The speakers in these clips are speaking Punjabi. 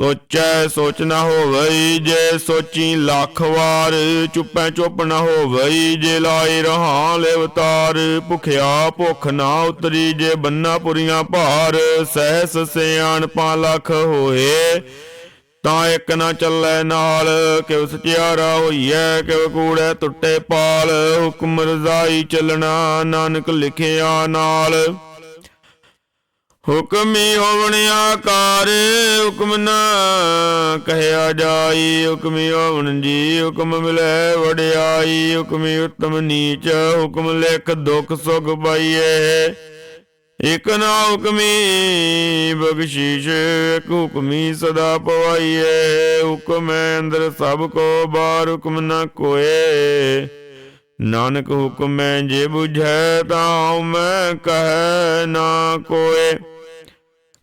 ਸੋਚੈ ਸੋਚ ਨਾ ਹੋਵਈ ਜੇ ਸੋਚੀ ਲੱਖ ਵਾਰ, ਚੁੱਪੈ ਚੁੱਪ ਨਾ ਹੋਵਈ ਜੇ ਲਾਏ ਰਹਾ ਲੇਵਤਾਰ। ਭੁਖਿਆ ਭੁਖ ਨਾ ਉਤਰੀ ਜੇ ਬੰਨਾ ਪੁਰੀਆਂ ਭਾਰ, ਸਹਿਸ ਸਿਆਣਪਾਂ ਲੱਖ ਹੋਏ। ਤਾਂ ਇੱਕ ਨਾ ਚੱਲੈ ਨਾਲ, ਕਿਉ ਸਚਿਆਰਾ ਹੋਈਐ, ਕਿਉ ਕੂੜੈ ਟੁੱਟੇ ਪਾਲ। ਹੁਕਮ ਰਜ਼ਾਈ ਚੱਲਣਾ, ਨਾਨਕ ਲਿਖਿਆ ਨਾਲ। ਹੁਕਮੀ ਹੋਵਣ ਆਕਾਰ, ਹੁਕਮ ਨਾ ਕਹਿਆ ਜਾਈ। ਹੁਕਮੀ ਹੋਵਣ ਜੀ, ਹੁਕਮ ਮਿਲੇ ਵਡਿਆਈ। ਹੁਕਮੀ ਉਤਮ ਨੀਚ, ਹੁਕਮ ਲਿਖ ਦੁਖ ਸੁਖ ਪਾਈਏ ਇਕ ਨਾ ਹੁਕਮੀ ਬਖਸ਼ੀਸ਼, ਇਕ ਹੁਕਮੀ ਸਦਾ ਪਵਾਈਏ ਹੁਕਮ ਅੰਦਰ ਸਭ ਕੋ ਬਾਰ ਹੁਕਮ ਨਾ ਕੋਏ। ਨਾਨਕ ਹੁਕਮ ਜੇ ਬੁਝੈ, ਤਾਂ ਮੈਂ ਕਹਿ ਨਾ ਕੋਏ।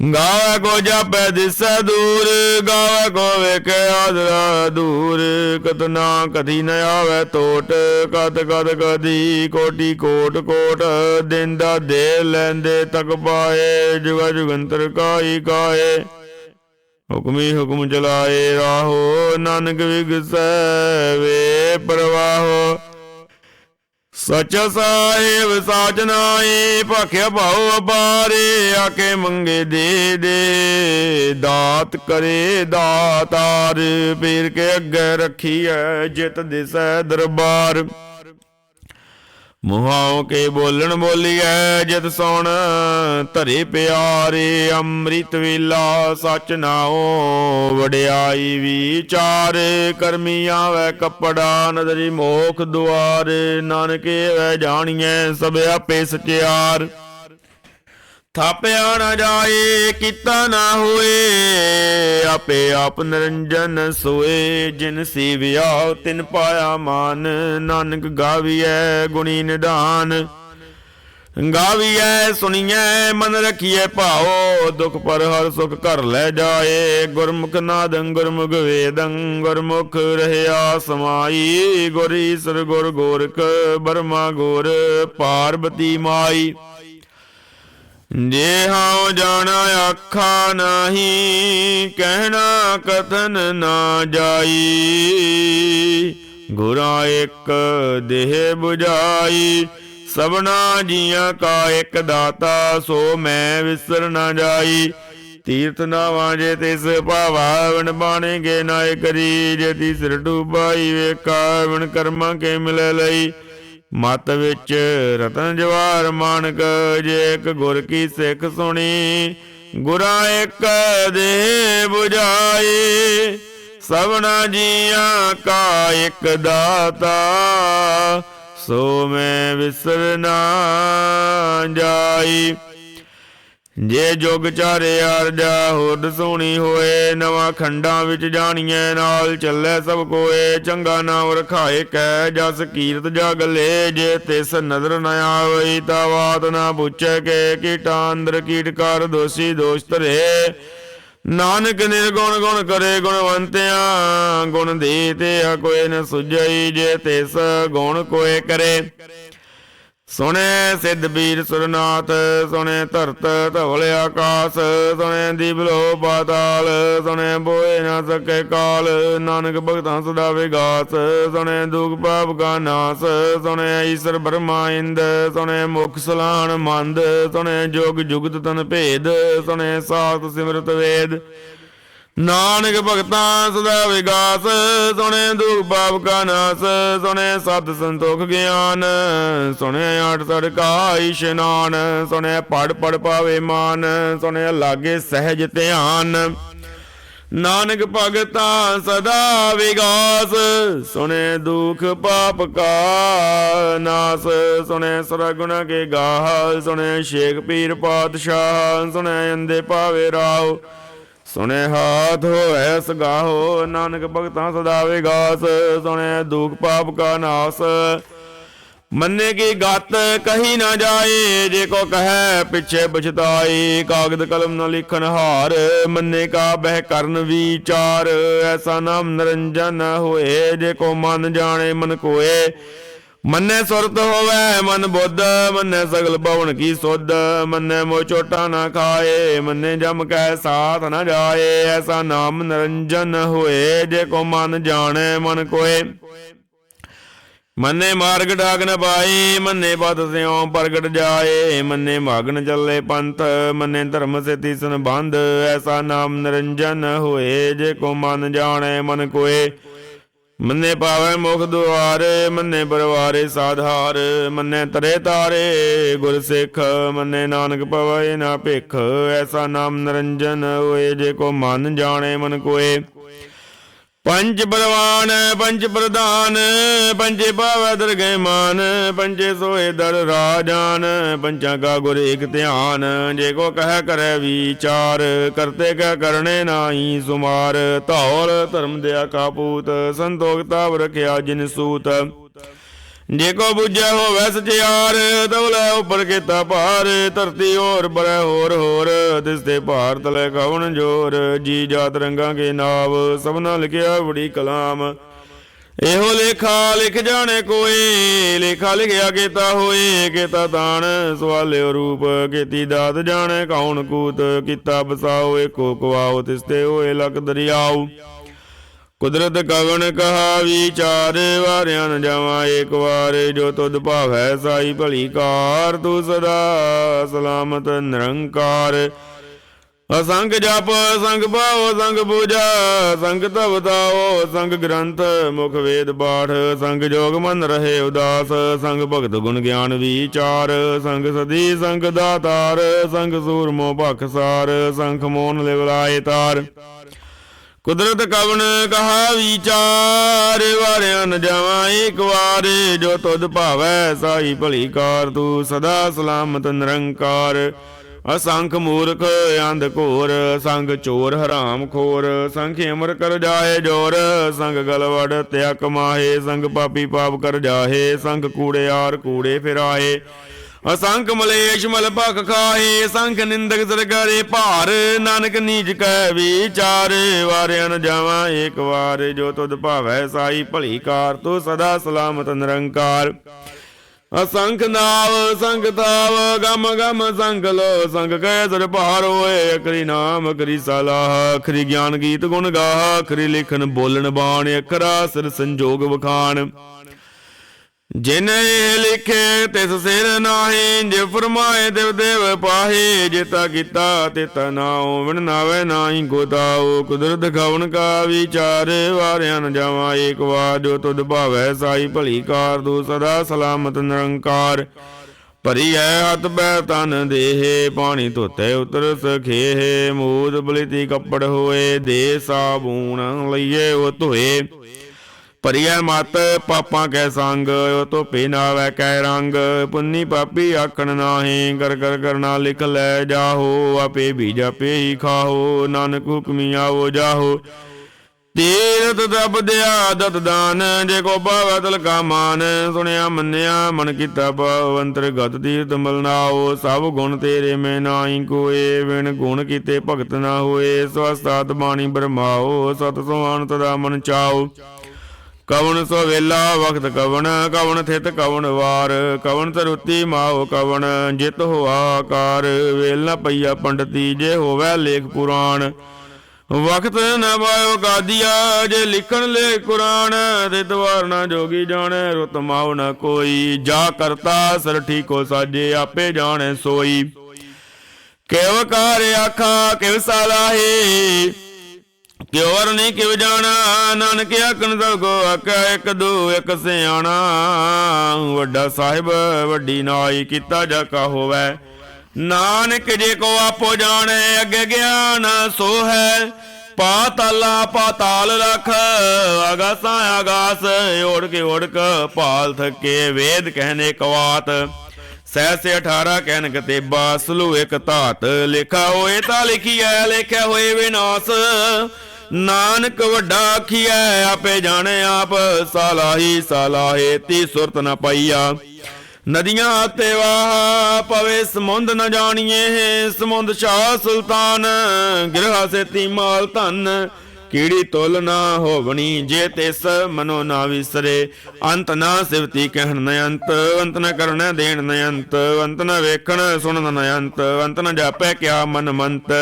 ਗਾਵੇ ਕੋ ਜਾਪੈ ਦਿਸੈ ਦੂਰ, ਗਾਵੇ ਕੋ ਵੇਖੇ ਆਦਰਾ ਦੂਰ। ਕਤਨਾ ਕਦੀ ਨ ਆਵੇ ਟੋਟ ਕਦ ਕਦ ਕਦੀ ਕੋਟੀ ਕੋਟ ਕੋਟ। ਦਿੰਦਾ ਦੇ ਲੈਂਦੇ ਤਕ ਪਾਏ, ਜੁਗ ਜੁਗੰਤਰ ਕਾਈ ਕਾਏ ਹੁਕਮੀ ਹੁਕਮ ਚਲਾਏ, ਰਾਹੋ, ਨਾਨਕ ਵਿਗਸੈ ਵੇ ਪ੍ਰਵਾਹੋ। ਸਚ ਸਾਹਿਬ, ਸਾਚ ਭਖਿਆ ਭਾਉ ਅਪਾਰੇ ਆਕੇ ਮੰਗੇ ਦੇ ਦੇ। ਦਾਤ ਕਰੇ ਦਾਤਾਰ ਪੀਰ ਕੇ ਅੱਗੇ ਰੱਖੀਐ ਜਿਤ ਦਿਸੈ ਦਰਬਾਰ। ਮੁਹਾਉ ਕੇ ਬੋਲਣ ਬੋਲੀਐ ਜਿਤ ਸੁਣ ਧਰੇ ਪਿਆਰੇ ਅੰਮ੍ਰਿਤ ਵੇਲਾ, ਸਚ ਨਾਉ ਵਡਿਆਈ ਵਿਚਾਰ। ਕਰਮੀ ਆਵੇ ਕਪੜਾ, ਨਦਰੀ ਮੋਖ ਦੁਆਰ, ਨਾਨਕੇ ਵੈ ਜਾਣੀਐ ਸਭ ਆਪੇ ਸਚਿਆਰ। ਥਾਪਿਆ ਨਾ ਜਾਏ, ਕੀਤਾ ਨਾ ਹੋਏ, ਆਪੇ ਆਪ ਨਿਰੰਜਨ ਸੋਏ, ਜਿਨ ਸੀਵਿਆ ਤਿਨ ਪਾਇਆ ਮਾਨ, ਨਾਨਕ ਗਾਵੀਐ ਗੁਣੀ ਨਿਧਾਨ ਗਾਵੀਐ, ਸੁਣੀਐ, ਮਨ ਰਖੀਐ ਭਾਓ ਦੁਖ ਪਰ ਹਰ ਸੁਖ ਘਰ ਲੈ ਜਾਏ। ਗੁਰਮੁਖ ਨਾਦੰ ਗੁਰਮੁਖ ਵੇਦੰ, ਗੁਰਮੁਖ ਰਹਿਆ ਸਮਾਈ। ਗੁਰ ਈਸਰ ਗੁਰ ਗੋਰਖ, ਬਰਮਾ ਗੁਰ, ਪਾਰਬਤੀ ਮਾਈ। ਜੇ ਹਉ ਜਾਣਾ ਆਖਾ ਨਹੀਂ, ਕਹਿਣਾ ਕਥਨ ਨਾ ਜਾਈ। ਗੁਰਾ ਇੱਕ ਦੇਹ 부ਜਾਈ ਸਭਨਾ ਜੀਆਂ ਕਾ ਇੱਕ ਦਾਤਾ, ਸੋ ਮੈਂ ਵਿਸਰ ਨਾ ਜਾਈ। ਤੀਰਥ ਨਾ ਵਾਂਜੇ ਤਿਸ ਭਾਵਾਵਨ ਬਾਣੇਗੇ ਨਾਇ ਕਰੀ। ਜੇ ਤੀ ਸਿਰ ਡੂਬਾਈ ਵੇਖਾ ਕਰਮਾਂ ਕੇ ਮਿਲ ਲਈ। ਮਤ ਵਿੱਚ ਰਤਨ ਜਵਾਰ ਮਾਨਕ ਜੇ ਇੱਕ ਗੁਰ ਕੀ ਸਿੱਖ ਸੁਣੀ, ਗੁਰਾ ਇੱਕ ਦੇ 부ਝਾਈ ਸਭਨਾ ਜੀਆਂ ਕਾ ਇੱਕ ਦਾਤਾ, ਸੋ ਮੈਂ ਵਿਸਰ ਨਾ ਜਾਈ। ਜੇ ਜੁਗ ਚਾਰੇ ਅਰਜਾ ਹੋਦ ਸੋਣੀ ਹੋਏ, ਨਵਾਂ ਖੰਡਾਂ ਵਿੱਚ ਜਾਣੀਏ ਨਾਲ ਚੱਲੇ ਸਭ ਕੋਏ, ਚੰਗਾ ਨਾਮ ਰਖਾਏ ਕੈ ਜਸ ਕੀਰਤ ਜਗ ਲੈ, ਜੇ ਤਿਸ ਨਦਰ ਨ ਆਵਈ, ਤਾ ਬਾਤ ਨਾ ਪੁੱਛੇ ਕੇ, ਕੀਟਾਂ ਅੰਦਰ ਕੀਟ ਕਰ ਦੋਸੀ ਦੋਸ਼ ਧਰੇ ਨਾਨਕ ਨਿਰਗੁਣ ਗੁਣ ਕਰੇ ਗੁਣਵੰਤਿਆਂ, ਗੁਣ ਦੇ ਤੇ ਆ ਕੋਈ ਨ ਸੁਝਈ, ਜੇ ਤਿਸ ਗੁਣ ਕੋਏ ਕਰੇ। ਸੁਣੇ ਸਿੱਧ ਬੀਰ ਸੁਰਨਾਥ, ਸੁਣੇ ਧਰਤ ਧਵਲ ਆਕਾਸ, ਸੁਣੇ ਦੀਪਲੋ ਪਾਤਾਲ, ਸੁਣੇ ਬੋਏ ਨਾ ਸਕੇ ਕਾਲ, ਨਾਨਕ ਭਗਤਾਂ ਸਦਾ ਵਿਗਾਸ, ਸੁਣੇ ਦੁਖ ਪਾਪ ਕਾ ਨਾਸ, ਸੁਣੇ ਈਸ਼ਰ ਬ੍ਰਹਮਾ ਇੰਦ, ਸੁਣੇ ਮੁਖ ਸਲਾਹਣ ਮੰਦ, ਸੁਣੇ ਜੋਗ ਜੁਗਤ ਤਨ ਭੇਦ, ਸੁਣੇ ਸਾਤ ਸਿਮਰਤ ਵੇਦ। ਨਾਨਕ ਭਗਤਾਂ ਸਦਾ ਵਿਗਾਸ, ਸੁਣੇ ਦੁਖ ਪਾਪ ਕਾ ਨਾਸ, ਸੁਣੇ ਸਤ ਸੰਤੋਖ ਗਿਆਨ, ਸੁਣੇ ਆਠ ਸੜ ਇਸ਼ਨਾਨ, ਸੁਣੇ ਪੜ ਪੜ ਪਾਵੇ ਮਾਨ, ਸੁਣੇ ਲਾਗੇ ਸਹਿਜ ਧਿਆਨ। ਨਾਨਕ ਭਗਤਾਂ ਸਦਾ ਵਿਗਾਸ, ਸੁਣੇ ਦੁਖ ਪਾਪ ਕਾ ਨਾਸ, ਸੁਣੇ ਸਰਗੁਣ ਕੇ ਗਾਹ, ਸੁਣੇ ਸ਼ੇਖ ਪੀਰ ਪਾਤਸ਼ਾਹ, ਸੁਣੇ ਅੰਦੇ ਪਾਵੇ ਰਾਓ ਸੁਣੇ ਹਾਥ ਹੋਏ ਸਗਾਹੋ, ਨਾਨਕ ਭਗਤਾਂ ਸਦਾ ਵਿਗਾਸ, ਸੁਣੇ ਦੁਖ ਪਾਪ ਕਾ ਨਾਸ। ਮੰਨੇ ਕੀ ਗਤ ਕਹੀ ਨਾ ਜਾਏ, ਜੇ ਕੋ ਕਹੈ ਪਿਛੇ ਪਛਤਾਈ ਕਾਗਦ ਕਲਮ ਨਾ ਲਿਖਨ ਹਾਰ, ਮੰਨੇ ਕਾ ਬਹਿ ਕਰਨ ਵਿਚਾਰ, ਐਸਾ ਨਾਮ ਨਿਰੰਜਨ ਹੋਏ, ਜੇ ਕੋ ਮਨ ਜਾਣੇ ਮਨ ਕੋਏ। ਮੰਨੇ ਸੁਰਤ ਹੋਵੇ, ਮਨ ਬੁੱਧ, ਮੰਨੇ ਸਗਲ ਭਵਨ ਕੀ ਸੁਧ, ਮੰਨੇ ਮੋ ਚੋਟਾ ਨਾ ਖਾਏ, ਮੰਨੇ ਜਮ ਕੈ ਸਾਥ ਨਾ ਜਾਏ, ਐਸਾ ਨਾਮ ਨਿਰੰਜਨ ਹੋਏ, ਜੇ ਕੋ ਮਨ ਜਾਣੇ ਮਨ ਕੋਏ। ਮੰਨੇ ਮਾਰਗ ਡਾਕ ਨ ਪਾਈ, ਮੰਨੇ ਪਦ ਸਿਉ ਪ੍ਰਗਟ ਜਾਏ, ਮੰਨੇ ਮਾਗਨ ਚੱਲੇ ਪੰਥ, ਮੰਨੇ ਧਰਮ ਸੇ ਤੀਸਨ ਐਸਾ ਨਾਮ ਨਿਰੰਜਨ ਹੋਏ, ਜੇ ਕੋ ਮਨ ਜਾਣੇ ਮਨ ਕੋਏ। ਮੰਨੇ ਪਾਵੇ ਮੁਖ ਦੁਆਰੇ, ਮੰਨੇ ਪਰਵਾਰੇ ਸਾਧਾਰ, ਮੰਨੇ ਤਰੇ ਤਾਰੇ, ਗੁਰ ਸਿੱਖ, ਮੰਨੇ ਨਾਨਕ ਪਵੈ ਨਾ ਭਿਖ, ਐਸਾ ਨਾਮ ਨਿਰੰਜਨ ਹੋਏ, ਜੇ ਕੋ ਮਨ ਜਾਣੇ ਮਨ ਕੋਏ। ਪੰਜ ਬਲਵਾਨ, ਪੰਜ ਪ੍ਰਧਾਨ, ਪੰਜੇ ਪਾਵੈ ਦਰਗਹਿ ਮਾਨ ਪੰਜੇ ਸੋਏ ਦਰ ਰਾਜਾਨ ਪੰਚਾਂ ਕਾ ਗੁਰ ਏਕ ਧਿਆਨ, ਜੇ ਕੋ ਕਹਿ ਕਰੈ ਵਿਚਾਰ, ਕਰਤੇ ਕੈ ਕਰਨੇ ਨਾਹੀ ਸੁਮਾਰ, ਧੌਲ ਧਰਮ ਦਿਆ ਕਾਪੂਤ ਸੰਤੋਖ ਤਾਵ ਰਖਿਆ ਜਿਨ ਸੂਤ। ਜੇ ਕੋ ਬੁਝੈ ਹੋਵੈ ਸਚਿਆਰ ਦਵਲੇ ਉਪਰ ਕੀਤਾ ਭਾਰ। ਧਰਤੀ ਹੋਰ ਬਰੈ ਹੋਰ ਹੋਰ ਤਿਸ ਤੇ ਭਾਰ ਤਲੇ ਜੋਰ। ਜੀ ਜਾਤ ਰੰਗਾਂ ਕੇ ਨਾਵ ਸਭਨਾ ਲਿਖਿਆ ਬੜੀ ਕਲਾਮ। ਇਹੋ ਲੇਖਾ ਲਿਖ ਜਾਣੇ ਕੋਈ, ਲੇਖਾ ਲਿਖਿਆ ਕੀਤਾ ਹੋਏ, ਕੀਤਾ ਤਾਣ। ਸਵਾਲਿਓ ਰੂਪ ਕੀਤੀ ਦਾਤ ਜਾਣੇ, ਕੌਣ ਕੂਤ ਕੀਤਾ ਬਸਾਓ, ਏਕੋ ਕਵਾਓ ਤਿਸਤੇ ਹੋਏ ਲਖ ਦਰਿਆਓ। ਕੁਦਰਤ ਕਵਨ ਕਹਾ ਵਿਚਾਰ, ਵਾਰਿਆਂ ਨ ਜਾਵਾਂ ਏਕ ਵਾਰ। ਜੋ ਤੁਧ ਭਾਵੈ ਸਾਈ ਭਲੀ ਕਾਰ, ਤੂੰ ਸਦਾ ਸਲਾਮਤ ਨਿਰੰਕਾਰ। ਅਸੰਗ ਜਪ, ਸੰਗ ਭਾਉ ਸੰਗ ਪੂਜਾ, ਸੰਗ ਤਵਤਾਓ ਸੰਗ ਗ੍ਰੰਥ, ਮੁਖ ਵੇਦ ਪਾਠ। ਸੰਗ ਜੋਗ ਮਨ ਰਹੇ ਉਦਾਸ, ਸੰਗ ਭਗਤ ਗੁਣ ਗਿਆਨ ਵਿਚਾਰ। ਸੰਗ ਸਦੀ, ਸੰਗ ਦਾਤਾਰ, ਸੰਗ ਸੂਰਮੋ ਭਖਸਾਰ ਸੰਖ ਮੋਨ ਲਿਵਲਾਏ ਤਾਰ। ਕੁਦਰਤ ਕਵਨ ਕਹਾ ਵਿਚਾਰ, ਵਾਰਿਆਂ ਨ ਜਾਵਾਂ ਏਕ ਵਾਰ, ਜੋ ਤੁਧ ਭਾਵੈ ਸਾਈ ਭਲੀ ਕਾਰ, ਤੂੰ ਸਦਾ ਸਲਾਮਤ ਨਿਰੰਕਾਰ। ਅਸੰਖ ਮੂਰਖ, ਅੰਧ ਘੋਰ, ਸੰਗ ਚੋਰ, ਹਰਾਮ ਖੋਰ, ਸੰਖ ਅਮਰ ਕਰ ਜਾਏ ਜੋਰ, ਸੰਗ ਗਲਵੜ ਤਿਆ ਕਮਾਹੇ ਸੰਗ ਪਾਪੀ ਪਾਪ ਕਰ ਜਾਹੇ, ਸੰਗ ਕੂੜੇ ਆਰ ਕੂੜੇ ਫਿਰਾਏ ਅਸੰਖ ਮਲੇਸ਼ ਮਲ ਭਖ ਖਾਏ ਸੰਖ ਨਿੰਦਕ ਸਰਗਰੇ ਭਾਰ। ਨਾਨਕ ਨੀਚ ਕੈ ਵਿਚਾਰ ਵਾਰਿਆਂ ਨ ਜਾਵਾਂ ਏਕ ਵਾਰ। ਜੋ ਤੁਧ ਭਾਵੈ ਸਾਈ ਭਲੀ ਕਾਰ, ਤੂੰ ਸਦਾ ਸਲਾਮਤ ਨਿਰੰਕਾਰ। ਅਸੰਖ ਨਾਵ, ਸੰਗ ਤਾਵ, ਗਮ ਗਮ ਸੰਗ ਲੋ, ਸੰਗ ਕੈ ਦਰ ਭਾਰ ਹੋਏ ਅਕਰੀ ਨਾਮ ਅਕਰੀ ਸਲਾਹ ਅਖਰੀ ਗਿਆਨ ਗੀਤ ਗੁਣ ਗਾਹ, ਅਖਰੀ ਲਿਖਨ ਬੋਲਣ ਬਾਣ, ਅਖਰਾ ਸਿਰ ਸੰਜੋਗ ਵਖਾਣ। ਜਿਨੇ ਲਿਖੇ ਤਿਸ ਸਿਰ ਨਾਹੀ, ਜੇ ਫਰਮਾਏ ਦੇਵ ਦੇਵ ਪਾਹੇ ਜਿਤਾ ਕੀਤਾ ਤਿਤਾ ਨਾਉ ਵਿਣ ਨਾਹੀ ਗੋਤਾਉ ਕੁਦਰਤ ਖਵਨ ਕਾ ਵਿਚਾਰ, ਵਾਰਿਆਂ ਨ ਜਾਵਾਂ ਏਕ ਵਾਰ, ਜੋ ਤੁਧ ਭਾਵੈ ਸਾਈ ਭਲੀ ਕਾਰ, ਤੂੰ ਸਦਾ ਸਲਾਮਤ ਨਿਰੰਕਾਰ। ਭਰੀ ਹੈ ਹੱਥ ਬੈ ਤਨ ਦੇਹੇ, ਪਾਣੀ ਧੋਤੇ ਉਤਰ ਸਖੇਹ, ਮੂਦ ਬਲਿਤੀ ਕੱਪੜ ਹੋਏ, ਦੇ ਸਾਬੂਣ ਲਈਏ ਉਹ ਧੋਏ। ਭਰੀਐ ਮਤ ਪਾਪਾਂ ਕੈ ਸੰਗ, ਉਹ ਧੋਪੇ ਨਾਵੈ ਕੈ ਰੰਗ। ਪੁੰਨੀ ਪਾਪੀ ਆਖਣ ਨਾਹੀ ਕਰ ਕਰ ਕਰਨਾ ਲਿਖ ਲੈ ਜਾਹੋ, ਆਪੇ ਵੀ ਜਾਪੇ ਹੀ ਖਾਹੋ, ਨਾਨਕ ਹੁਕਮੀ ਆਵੋ ਜਾਹੋ। ਤੀਰਤ ਦਬ ਦਿਆ ਦਤ ਦਾਨ, ਜੇ ਕੋ ਭਾਵੈ ਤਲ ਕਾ ਮਾਨ। ਸੁਣਿਆ ਮੰਨਿਆ ਮਨ ਕੀਤਾ ਭਾਵ ਅੰਤਰਗਤ ਤੀਰਤ ਮਲਨਾਓ ਸਭ ਗੁਣ ਤੇਰੇ ਮੈਂ ਨਾਹੀ ਕੋਏ ਵਿਣ ਗੁਣ ਕੀਤੇ ਭਗਤ ਨਾ ਹੋਏ। ਸਵਸਤਾਤ ਬਾਣੀ ਬਰਮਾਓ, ਸਤ ਸੁਆਨ ਤਦਾ ਮਨ ਚਾਓ। ਕਵਣ ਸੋ ਵੇਲਾ ਵਖਤ ਕਵਣ ਕਵਣ ਥਿਤ ਕਵਣ ਵਾਰ, ਕਵਣ ਤਰੁੱਤੀ ਮਾਉ ਕਵਣ, ਜਿਤ ਹੋਆ ਆਕਾਰ, ਵੇਲ ਨ ਪਈਆ ਪੰਡਤੀ, ਜੇ ਹੋਵੇ ਲੇਖ ਪੁਰਾਣ। ਵਖਤ ਨ ਪਾਇਓ ਗਾਦੀਆ ਜੇ ਲਿਖਣ ਲੈ ਕੁਰਾਨ ਤੇ ਦਵਾਰ ਨਾ ਜੋਗੀ ਜਾਣੈ, ਰੁਤ ਮਾਉ ਨ ਕੋਈ। ਜਾ ਕਰਤਾ ਸਰ ਠੀਕੋ ਸਾਜੇ, ਆਪੇ ਜਾਣੈ ਸੋਈ। ਕਿਵ ਕਾਰ ਆਖਾਂ, ਕਿਵ ਸਲਾਹੀ ਕਿਉ ਵਰ ਨਹੀਂ ਕਿਵ ਜਾਣਾ, ਨਾਨਕ ਆਖਣ ਸਭ ਕੋ ਆਖਿਆ ਇੱਕ ਦੋ, ਇੱਕ ਸਿਆਣਾ। ਵੱਡਾ ਸਾਹਿਬ, ਵੱਡੀ ਨਾਈ ਕੀਤਾ ਜਾ ਕਾ ਹੋਵੇ। ਨਾਨਕ ਜੇ ਕੋ ਆਪੋ ਜਾਣੇ, ਅੱਗੇ ਗਿਆਨ ਸੋ ਹੈ ਪਾਤਾਲਾ ਪਾਤਾਲ ਲਖ ਆਗਾਸਾਂ ਆਗਾਸ ਓੜ ਕੇ ਓੜਕ ਪਾਲ ਥਕੇ ਵੇਦ ਕਹਿਨੇ ਕਵਾਤ। ਸਹਿ ਸੇ 18 ਕਹਿਨ ਕਤੇਬਾ ਬਾਸਲੂ ਇਕ ਧਾਤ। ਲਿਖਾ ਹੋਏ ਤਾਂ ਲਿਖੀ ਲਿਖੀਐ, ਲਿਖਿਆ ਹੋਏ ਵਿਨਾਸ਼। ਨਾਨਕ ਵੱਡਾ ਆਖੀਐ, ਆਪੇ ਜਾਣੇ ਆਪ, ਸਾਲਾਹੀ ਸਾਲਾਹੇ ਤੀ ਸੁਰਤ ਨ ਪਾਈਆ। ਨਦੀਆਂ ਤੇ ਵਾਹ, ਪਵੇ ਸਮੁੰਦ ਨ ਜਾਣੀਏ, ਸਮੁੰਦ ਸ਼ਾਹ ਸੁਲਤਾਨ, ਗਿਰਹਾ ਸੇਤੀ ਮਾਲ ਧਨ। ਕੀੜੀ ਤੁਲ ਨਾ ਹੋਵਣੀ, ਜੇ ਤਿਸ ਮਨੋ ਨਾ ਵਿਸਰੇ। ਅੰਤ ਨਾ ਸਿਵਤੀ ਕਹਿਣ ਨ ਅੰਤ ਅੰਤ ਨ ਕਰਨ ਦੇਣ ਨ ਅੰਤ ਅੰਤ ਨ ਵੇਖਣ ਸੁਣਨ ਨ ਅੰਤ ਅੰਤ ਨ ਜਾਪੈ ਕਿਆ ਮਨ ਮੰਤ।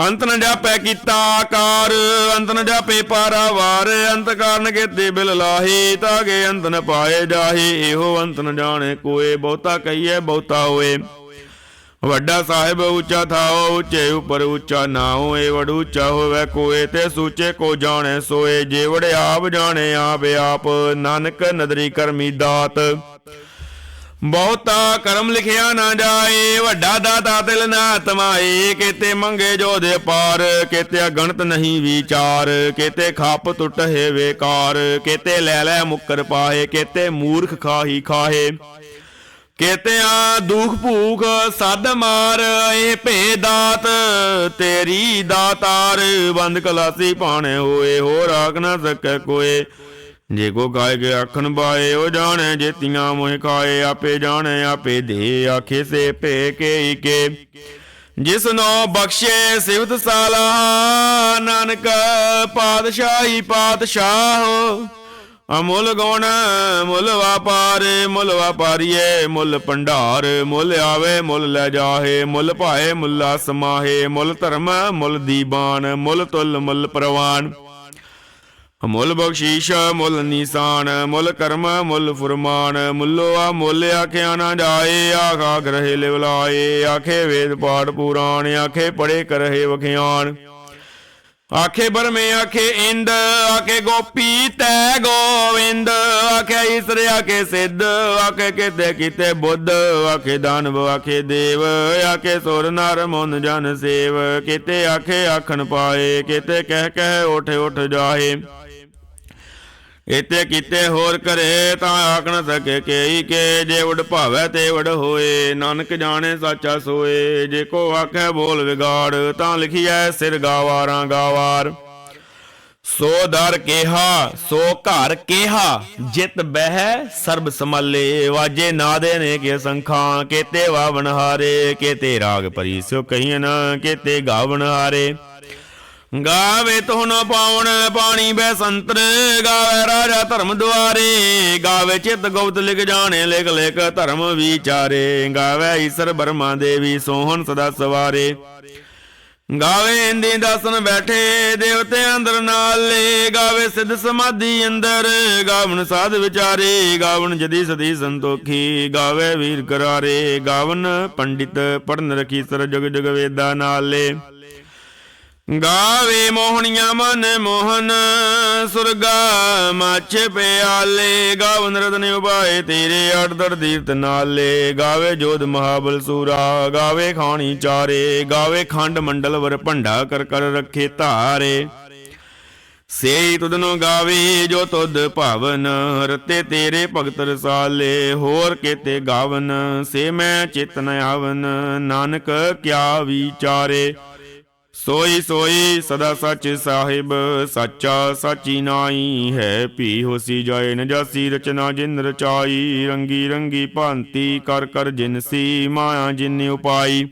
ਅੰਤ ਨ ਜਾਪੈ ਕੀਤਾ ਆਕਾਰ, ਅੰਤ ਨ ਜਾਪੇ ਪਾਰਾਵਾਰ ਅੰਤ ਕਾਰਨ ਕੇਤੇ ਬਿਲ ਲਾਹੀ ਤਾਗੇ ਅੰਤ ਨ ਪਾਏ ਜਾਹੀ, ਇਹੋ ਅੰਤ ਨ ਜਾਣੇ ਕੋਏ, ਬਹੁਤਾ ਕਹੀਏ, ਬਹੁਤਾ ਹੋਏ। ਵੱਡਾ ਸਾਹਿਬ ਉੱਚਾ ਥਾਓ, ਉੱਚੇ ਉਪਰ ਉੱਚਾ ਨਾ ਹੋਏ ਵਡ ਉੱਚਾ ਹੋਵੇ ਕੋਏ, ਤੇ ਸੂਚੇ ਕੋ ਜਾਣੇ ਸੋਏ, ਜੇ ਵੜ ਆਪ ਜਾਣੇ, ਆਪ ਆਪ, ਨਾਨਕ ਨਦਰੀ ਕਰਮੀ ਦਾਤ। ਬਹੁਤਾ ਕਰਮ ਲਿਖਿਆ ਨਾ ਜਾਏ, ਵੱਡਾ ਦਾਤਾ ਤਿਲ ਨਾ ਤਮਾਏ, ਕਿਤੇ ਮੰਗੇ ਜੋ ਦੇ ਪਾਰ, ਕਿਤੇ ਗਣਤ ਨਹੀਂ ਵਿਚਾਰ, ਕਿਤੇ ਖੱਪ ਟੁੱਟੇ ਵੇਕਾਰ, ਕਿਤੇ ਲੈ ਲੈ ਮੁੱਕਰ ਪਾਏ, ਕਿਤੇ ਮੂਰਖ ਖਾਹੀ ਖਾਹੇ। ਕਿਤੇ ਆ ਦੁਖ ਭੂਖ ਸਦ ਮਾਰ ਏ ਭੇ ਦਾਤ ਤੇਰੀ ਦਾਤਾਰ, ਬੰਦ ਕਲਾਸੀ ਪਾਣੇ ਹੋਏ, ਹੋਰ ਆਖ ਨਾ ਸਕੈ ਕੋਏ। ਜੇ ਕੋ ਗਾਏ ਕੇ ਆਖਣ ਬਾਏ, ਉਹ ਜਾਣੇ ਜੇਤੀਆਂ ਮੋਹ ਖਾਏ ਆਪੇ ਜਾਣੇ, ਆਪੇ ਦੇ ਆਖੇ ਸੇ ਭੇ ਕੇ ਕੇ ਜਿਸ ਨੋ ਬਖਸ਼ੇ ਸਿਵਤ ਸਾਲਾ, ਨਾਨਕ ਪਾਤਸ਼ਾਹੀ ਪਾਤਸ਼ਾਹ। ਅਮੁੱਲ ਗੁਣ, ਮੁੱਲ ਵਾਪਾਰ, ਮੁੱਲ ਵਪਾਰੀਏ, ਮੁੱਲ ਭੰਡਾਰ, ਮੁੱਲ ਆਵੇ, ਮੁੱਲ ਲੈ ਜਾਹੇ, ਮੁੱਲ ਭਾਏ, ਮੁੱਲਾ ਸਮਾਹੇ, ਮੁੱਲ ਧਰਮ, ਮੁੱਲ ਦੀਵਾਨ ਮੁੱਲ ਤੁਲ ਮੁੱਲ ਪ੍ਰਵਾਨ। ਮੁੱਲ ਬਖਸ਼ੀਸ਼, ਮੁੱਲ ਨਿਸ਼ਾਨ, ਮੁੱਲ ਕਰਮ, ਮੁੱਲ ਫੁਰਮਾਨ ਮੁੱਲੋ ਆ ਮੁੱਲ ਆਖਿਆ ਨਾ ਜਾਏ, ਆਖਾ ਗ੍ਰਹਿ ਲਿਵਲਾਏ ਆਖੇ ਵੇਦ ਪਾਠ ਪੁਰਾਣ, ਆਖੇ ਪੜੇ ਕਰਹਿ ਵਖਿਆਨ। ਆਖੇ ਬਰਮੇ ਆਖੇ ਇੰਦ, ਆਖੇ ਗੋਪੀ ਤੈ ਗੋਵਿੰਦ, ਆਖੇ ਈਸਰ, ਆਖੇ ਸਿੱਧ, ਆਖੇ ਕਿਤੇ ਕਿਤੇ ਬੁੱਧ, ਆਖੇ ਦਾਨਵ, ਆਖੇ ਦੇਵ, ਆਖੇ ਸੁਰ ਨਰ ਮਨ ਜਨ ਸੇਵ, ਕਿਤੇ ਆਖੇ ਆਖਣ ਪਾਏ, ਕਿਤੇ ਕਹਿ ਕਹਿ ਉਠ ਉਠ ਜਾਹੇ ਇਤੇ ਕੀਤੇ ਹੋਰ ਕਰੇ ਤਾਂ ਆਖ ਸਕੇ ਕੇਈ ਕੇ ਜੇ ਉਡ ਭਾਵੈ ਤੇ ਉਡ ਹੋਏ, ਨਾਨਕ ਜਾਣੇ ਸਾਚਾ ਸੋਏ। ਜੇ ਕੋ ਆਖੈ ਬੋਲ ਵਿਗਾੜ, ਤਾਂ ਲਿਖੀਐ ਸਿਰ ਗਾਵਾਰਾਂ ਗਾਵਾਰ। ਸੋ ਦਰ ਕੇਹਾ, ਸੋ ਘਰ ਕੇਹਾ, ਜਿਤ ਬਹਿ ਸਰਬ ਸਮਾਲੇ ਵਾਜੇ ਨਾਦੇ ਨੇ ਕੇ ਸੰਖਾਂ, ਕੇਤੇ ਵਾਵਨ ਹਾਰੇ, ਕੇਤੇ ਰਾਗ ਪਰੀ ਸੋ ਕਹੀਨ ਕੇਤੇ ਗਾਵਨ ਹਾਰੇ। ਗਾਵੇ ਤੁਹਨ ਪਾਉਣ ਪਾਣੀ ਬੈ ਸੰਤਰ, ਗਾਵੇ ਰਾਜਾ ਧਰਮ ਦੁਆਰੇ, ਗਾਵੇ ਚਿਤ ਗਉਤ ਲਿਖ ਜਾਣੇ, ਲਿਖ ਲਿਖ ਧਰਮ ਵਿਚਾਰੇ, ਗਾਵੇ ਈਸ਼ਰ ਬਰਮਾ ਦੇਵੀ ਸੋਹਣ ਸਦਾ ਸਵਾਰੇ। ਗਾਵੇ ਇੰਦੀ ਦਸਨ ਬੈਠੇ ਦੇਵਤੇ ਅੰਦਰ ਨਾਲੇ, ਗਾਵੇ ਸਿੱਧ ਸਮਾਧੀ ਅੰਦਰ, ਗਾਵਨ ਸਾਧ ਵਿਚਾਰੇ, ਗਾਵਨ ਜਦੀ ਸਦੀ ਸੰਤੋਖੀ, ਗਾਵੇ ਵੀਰ ਕਰਾਰੇ, ਗਾਵਨ ਪੰਡਿਤ ਪੜਨ ਰਖੀ ਸਰ ਜਗ ਜਗ ਵੇਦਾ ਨਾਲੇ। ਗਾਵੇ ਮੋਹਣੀਆਂ ਮਨ ਮੋਹਨ, ਸੁਰਗਾ ਮਾਛ ਪਿਆਲੇ ਗਾਵਨ ਰਤਨ ਉਪਾਏ ਤੇਰੇ ਅੜਦੜ ਦੀਰਤ ਨਾਲੇ ਗਾਵੇ ਜੋਧ ਮਹਾਬਲ ਸੂਰਾ, ਗਾਵੇ ਖਾਣੀ ਚਾਰੇ, ਗਾਵੇ ਖੰਡ ਮੰਡਲ ਵਰ ਭੰਡਾ ਕਰ ਕਰ ਰੱਖੇ ਧਾਰੇ। ਸੇ ਤੁਧਨੋ ਗਾਵੇ ਜੋ ਤੁਦ ਭਾਵਨ, ਰਤੇ ਤੇਰੇ ਭਗਤ ਰਸਾਲੇ, ਹੋਰ ਕੇਤੇ ਗਾਵਨ, ਸੇ ਮੈਂ ਚਿਤਨ ਆਵਨ, ਨਾਨਕ ਕਿਆ ਵਿਚਾਰੇ। ਸੋਈ ਸੋਈ ਸਦਾ ਸੱਚ ਸਾਹਿਬ, ਸੱਚਾ ਸਾਚੀ ਨਾਈ ਹੈ। ਭੀ ਹੋਸੀ ਜਾਏ ਨਜਾਸੀ ਰਚਨਾ ਜਿਨ ਰਚਾਈ, ਰੰਗੀ ਰੰਗੀ ਭਾਂਤੀ, ਕਰ ਕਰ ਜਿਨਸੀ ਮਾਇਆ ਜਿਨ ਉਪਾਈ।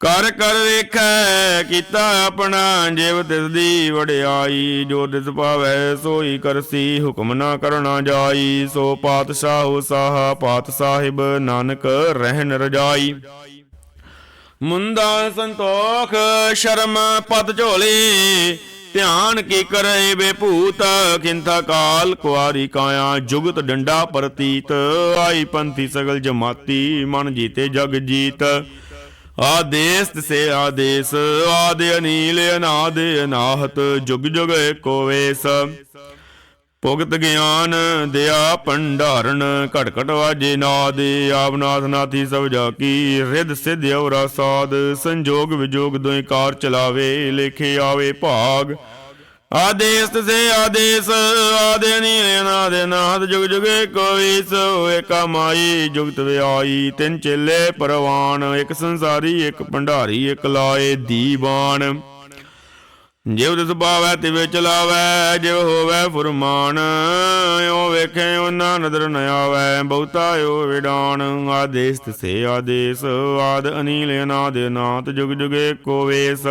ਕਰ ਕਰ ਵੇਖੈ, ਕੀਤਾ ਆਪਣਾ, ਜਿਵ ਤਿਸ ਦੀ ਵਡਿਆਈ। ਜੋ ਤਿਸ ਪਾਵੈ ਸੋਈ ਕਰਸੀ ਹੁਕਮ ਨਾ ਕਰਨਾ ਜਾਈ। ਸੋ ਪਾਤਸ਼ਾਹ ਸਾਹਾ, ਪਾਤ ਸਾਹਿਬ, ਨਾਨਕ ਰਹਿਣ ਰਜਾਈ। ਮੁੰਦਾ ਸੰਤੋਖ, ਸ਼ਰਮ, ਪਦ ਝੋਲੀ। ਧਿਆਨ ਕੀ ਕਰੇ ਬੇਭੂਤ ਕਿੰਥਾ ਕਾਲ, ਕੁਆਰੀ ਕਾਇਆ, ਜੁਗਤ ਡੰਡਾ ਪ੍ਰਤੀਤ। ਆਈ ਪੰਥੀ ਸਗਲ ਜਮਾਤੀ, ਮਨ ਜੀਤੇ ਜਗ ਜੀਤ। ਆਦੇਸ ਤਿਸੇ ਆਦੇਸ, ਆਦਿ ਅਨੀਲ, ਅਨਾਦ ਅਨਾਹਤ, ਜੁਗ ਜੁਗ ਏਕੋ ਵੇਸ। ਭੁਗਤ ਗਿਆਨ ਦਿਆ ਭੰਡਾਰਨ ਘਟ ਘਟ ਵਾਜੇ ਨਾਦ ਆਪਨਾਥ ਨਾਥੀ ਸਭ ਜਾ ਕੀ, ਰਿੱਧ ਸਿਧ ਔਰਾ ਸਾਧ, ਸੰਜੋਗ ਵਿਜੋਗ ਦੋਇ ਕਾਰ ਚਲਾਵੇ, ਲੇਖੇ ਆਵੇ ਭਾਗ। ਆਦੇਸ ਸੇ ਆਦੇਸ, ਆਦੇ ਨੀਲੇ ਨਾਦ ਨਾਦ ਜੁਗ ਜੁਗੇ ਕੋਈ ਸੋ ਏਕਾ ਮਾਈ ਜੁਗਤ ਵਿਆਈ, ਤਿੰਨ ਚੇਲੇ ਪਰਵਾਨ, ਇੱਕ ਸੰਸਾਰੀ, ਇੱਕ ਭੰਡਾਰੀ, ਇੱਕ ਲਾਏ ਦੀਵਾਨ। ਜਿਵ ਤਿਸ ਪਾਵੈ ਤਿਵੇਂ ਚਲਾਵੈ, ਜਿਵ ਹੋਵੈ ਫੁਰਮਾਨ ਓ ਵੇਖੇ ਉਹਨਾਂ ਨਦਰ ਨ ਆਵੈ, ਬਹੁਤਾ ਓ ਵਿਡਾਨ। ਆਦੇਸ ਤਿਸੇ ਆਦੇਸ, ਆਦ ਅਨੀਲ ਅਨਾਦ ਨਾਤ ਜੁਗ ਜੁਗੇ ਕੋ ਵੇਸ।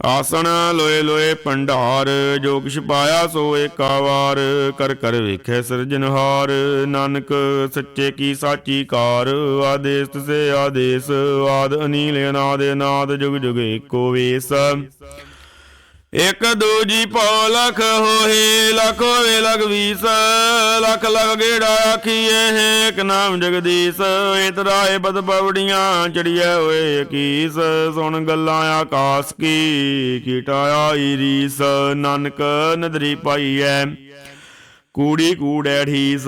ਆਸਣ ਲੋਏ ਲੋਏ ਭੰਡਾਰ, ਜੋ ਕਿਛ ਪਾਇਆ ਸੋ ਏਕਾ ਵਾਰ। ਕਰ ਕਰ ਵੇਖੈ ਸਿਰਜਨਹਾਰ ਨਾਨਕ ਸੱਚੇ ਕੀ ਸਾਚੀ ਕਾਰ। ਆਦੇਸ ਸੇ ਆਦੇਸ, ਆਦ ਅਨੀਲ ਅਨਾਦ ਅਨਾਦ ਜੁਗ ਜੁਗ ਏਕੋ ਵੇਸ। ਇਕ ਦੂਜੀ ਪਉ ਲਖ ਹੋਏ ਲਖ ਹੋਵੇ ਲਗ ਵੀਸ, ਲਖ ਲਗ ਗੇੜਾ ਆਖੀਏ ਏਕ ਨਾਮ ਜਗਦੀਸ਼। ਇਤਰਾਏ ਬਦ ਪਵੜੀਆਂ ਚੜੀਐ ਹੋਏ ਕੀਸ ਸੁਣ ਗੱਲਾਂ ਆਕਾਸ ਕੀ, ਕੀਟਾ ਆਈ ਰੀਸ। ਨਾਨਕ ਨਦਰੀ ਪਾਈਐ, ਕੂੜੀ ਕੂੜੈ ਠੀਸ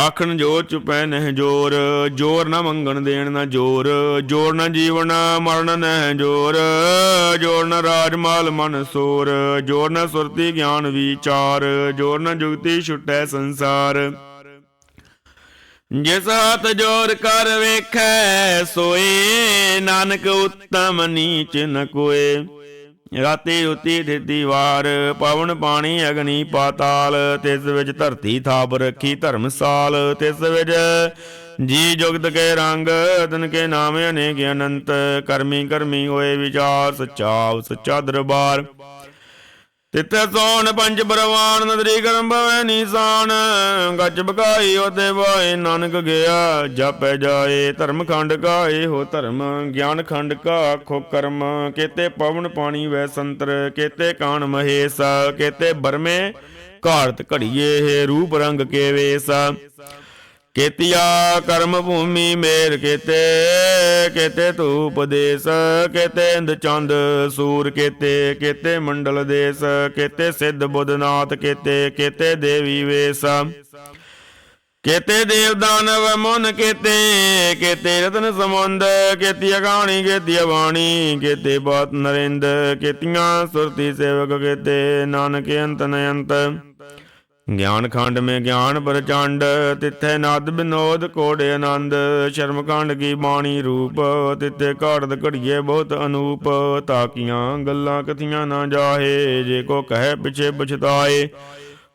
ਆਖਣ ਜੋ ਚੁਪੈ ਨਹਿ ਜੋਰ ਜੋਰ ਨਾ ਮੰਗਣ ਦੇਣ ਨਾ ਜੋਰ ਜੋਰ ਨਾ ਜੀਵਨ ਮਰਨ ਨਹਿ ਜੋਰ ਜੋਰ ਨਾ ਰਾਜ ਮਾਲ ਮਨ ਸੋਰ, ਜੋਰ ਨਾ ਸੁਰਤੀ ਗਿਆਨ ਵਿਚਾਰ, ਜੋਰ ਨਾ ਜੁਗਤੀ ਛੁਟੈ ਸੰਸਾਰ। ਜਿਸ ਹੱਥ ਜੋਰ ਕਰ ਵੇਖੈ, ਸੋਏ ਨਾਨਕ ਉਤਮ ਨੀਚ ਨ ਕੋਏ। ਰਾਤੀ ਉਤੀ ਥਿਤੀ ਵਾਰ, ਪਵਨ ਪਾਣੀ ਅਗਨੀ ਪਾਤਾਲ, ਤਿਸ ਵਿੱਚ ਧਰਤੀ ਥਾਪ ਰੱਖੀ ਧਰਮਸਾਲ, ਤਿਸ ਵਿੱਚ ਜੀ ਜੁਗਤ ਕੇ ਰੰਗ ਤਨ ਕੇ ਨਾਮ ਅਨੇਕ ਅਨੰਤ, ਕਰਮੀ ਕਰਮੀ ਹੋਏ ਵਿਚਾਰ, ਸੱਚਾ ਸੱਚਾ ਦਰਬਾਰ ਤਿੱਥੇ ਸੋਨ ਪੰਜ ਬਰਵਾਨ, ਨਦਰੀ ਕਰਮ ਭਵੈ ਨੀਸਾਨ। ਗੱਜ ਬਕਾਈ ਉਹਦੇ ਵਾਏ ਨਾਨਕ ਗਿਆ, ਜਪੈ ਜਾਏ ਧਰਮ ਖੰਡ ਕਾ ਹੋ ਧਰਮ, ਗਿਆਨ ਖੰਡ ਕਾ ਆਖੋ ਕਰਮ। ਕੇਤੇ ਪਵਨ ਪਾਣੀ ਵੈ ਸੰਤਰ, ਕੇਤੇ ਕਾਣ ਮਹੇਸ, ਕੇਤੇ ਬਰਮੇ ਘਾਰਤ ਘੜੀਏ, ਰੂਪ ਰੰਗ ਕੇ ਵੇਸ। ਕੇਤਿਆ ਕਰਮ ਭੂਮੀ ਮੇਰ ਕੇਤੇ ਕੇਤੇ ਧੂਪ ਦੇਸ, ਕੇਤੇ ਇੰਦ ਚੰਦ ਸੂਰ ਕੇਤੇ ਕੇਤੇ ਮੰਡਲ ਦੇਸ, ਕੇਤੇ ਸਿੱਧ ਬੁੱਧਨਾਥ ਕੇਤੇ ਕੇਤੇ ਦੇਵੀ ਵੇਸ। ਕੇਤੇ ਦੇਵ ਦਾਨਵ ਮਨ ਕੇਤੇ ਕੇਤੇ ਰਤਨ ਸਮੁੰਦ ਕੇਤੀ ਅਗਾਣੀ, ਕੇਤੀ ਬਾਣੀ ਕੇਤੇ ਬਾਤ ਨਰਿੰਦ, ਕੇਤੀਆਂ ਸੁਰਤੀ ਸੇਵਕ ਕੇਤੇ, ਨਾਨਕ ਅੰਤ ਨ ਗਿਆਨ ਖੰਡ ਮੇ ਗਿਆਨ ਪ੍ਰਚੰਡ, ਤਿੱਥੇ ਨਦ ਬਿਨੋਦ ਕੋੜੇ ਆਨੰਦ। ਸ਼ਰਮ ਖੰਡ ਕੀ ਬਾਣੀ ਰੂਪ, ਤਿੱਥੇ ਘਾੜਦ ਘੜੀਏ ਬਹੁਤ ਅਨੂਪ। ਤਾਕੀਆਂ ਗੱਲਾਂ ਕਥੀਆਂ ਨਾ ਜਾਹੇ, ਜੇ ਕੋ ਕਹੇ ਪਿਛੇ ਪਛਤਾਏ।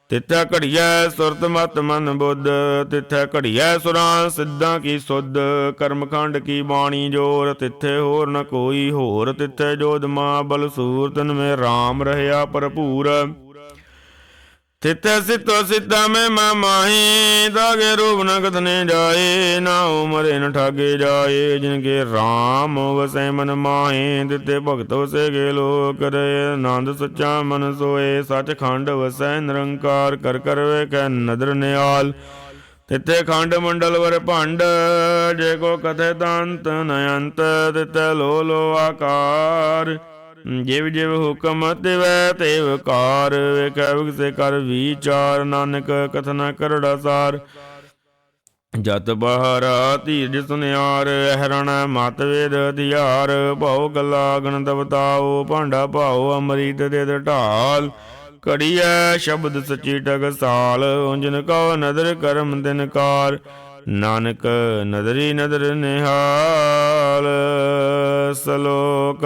ਤਿੱਥੈ ਘੜੀਐ ਸੁਰਤ ਮਤ ਮਨ ਬੁੱਧ, ਤਿੱਥੈ ਘੜੀਐ ਸੁਰਾਂ ਸਿੱਧਾਂ ਕੀ ਸੁਧ। ਕਰਮਖੰਡ ਕੀ ਬਾਣੀ ਜੋਰ, ਤਿੱਥੇ ਹੋਰ ਨ ਕੋਈ ਹੋਰ। ਤਿੱਥੇ ਜੋਦਮਾ ਬਲ ਸੂਰਤਨ ਮੇ RAM ਰਹਿਆ ਭਰਪੂਰ। ਤਿੱਥੈ ਸਿਤੋ ਸਿਤਾ ਮੈਂ ਮਾ ਮਾਹੀ ਦਾਗੇ ਰੂਪ ਨ ਕਥਨੇ ਜਾਏ, ਨਾ ਉਮਰੇ ਨ ਠਾਗੇ ਜਾਏ ਜਿਨ ਕੇ RAM ਵਸੈ ਮਨ ਮਾਹੀ, ਦਿੱਤੇ ਭਗਤੋ ਸੇ ਗੇ ਲੋਕ ਕਰੇ ਆਨੰਦ ਸੱਚਾ ਮਨ ਸੋਏ ਸੱਚ ਖੰਡ ਵਸੈ ਨਿਰੰਕਾਰ, ਕਰ ਕਰ ਵੇਖੈ ਨਦਰ ਨਿਆਲ ਤਿੱਥੇ ਖੰਡ ਮੰਡਲ ਵਰ ਭੰਡ, ਜੇ ਕੋ ਕਥੇ ਦੰਤ ਨਯੰਤ ਤਿੱਥੇ ਲੋ ਲੋ ਆਕਾਰ। ਜਿਵ ਜਿਵ ਹੁਕਮ ਤਿਵੈ, ਤੇਵ ਕਾਰ ਵੇਖੈ, ਵਿਗਸੇ ਕਰ ਵਿਚਾਰ, ਨਾਨਕ ਕਥਨਾ ਕਰੜਾ ਸਾਰ। ਜਤ ਬਹਾਰਾ ਧੀਰਜ ਸੁਨਿਆਰ ਹਰਣ ਮਤ ਵੇਦ ਅਧਿਆਰ ਭਉ ਗਲਾ ਗਣਤ ਬਤਾਓ ਭਾਂਡਾ ਭਾਉ ਅੰਮ੍ਰਿਤ ਦੇ ਢਾਲ। ਕੜੀਐ ਸ਼ਬਦ ਸਚੀ ਟਕਸਾਲ ਉਂਜਨ ਕਉ ਨਦਰ ਕਰਮ ਦਿਨ ਕਾਰ। ਨਾਨਕ ਨਦਰੀ ਨਦਰ ਨਿਹਾਲ, ਸਲੋਕ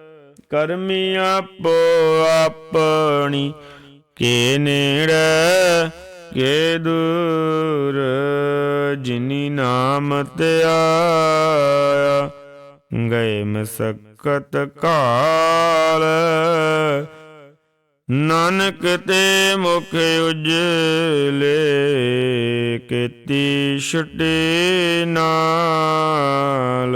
ਕਰਮੀ ਆਪੋ ਆਪਣੀ, ਕੇ ਨੇੜੇ, ਕੇ ਦੂਰ, ਜਿਨੀ ਨਾਮ ਤੇ ਆਇਆ, ਗਏ ਮਸਕਤ ਕਾਲ। ਨਾਨਕ ਤੇ ਮੁਖ ਉਜਲੇ, ਕੀਤੀ ਛੁਟੇ ਨਾਲ।